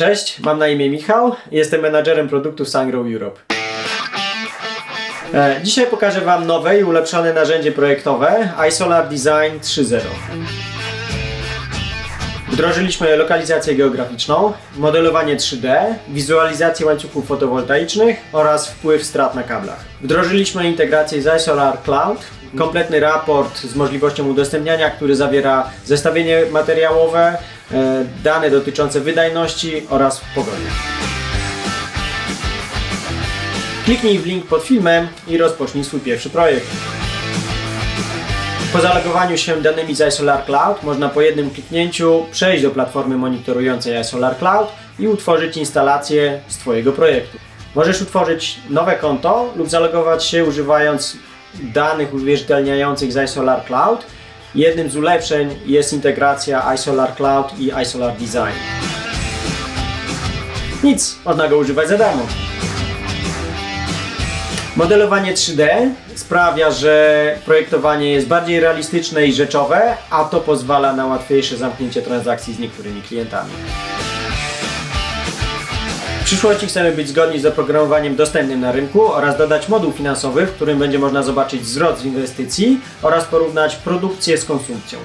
Cześć, mam na imię Michał, jestem menadżerem produktów Sangro Europe. E, Dzisiaj pokażę Wam nowe i ulepszone narzędzie projektowe iSolar Design 3.0. Wdrożyliśmy lokalizację geograficzną, modelowanie 3D, wizualizację łańcuchów fotowoltaicznych oraz wpływ strat na kablach. Wdrożyliśmy integrację z iSolar Cloud, kompletny raport z możliwością udostępniania, który zawiera zestawienie materiałowe, dane dotyczące wydajności oraz pogody. Kliknij w link pod filmem i rozpocznij swój pierwszy projekt. Po zalogowaniu się danymi z iSolar Cloud można po jednym kliknięciu przejść do platformy monitorującej iSolar Cloud i utworzyć instalację z Twojego projektu. Możesz utworzyć nowe konto lub zalogować się używając danych uwierzytelniających z iSolar Cloud. Jednym z ulepszeń jest integracja iSolar Cloud i iSolar Design. Nic, można go używać za darmo. Modelowanie 3D sprawia, że projektowanie jest bardziej realistyczne i rzeczowe, a to pozwala na łatwiejsze zamknięcie transakcji z niektórymi klientami. Przyszłości chcemy być zgodni z oprogramowaniem dostępnym na rynku oraz dodać moduł finansowy, w którym będzie można zobaczyć zwrot z inwestycji oraz porównać produkcję z konsumpcją.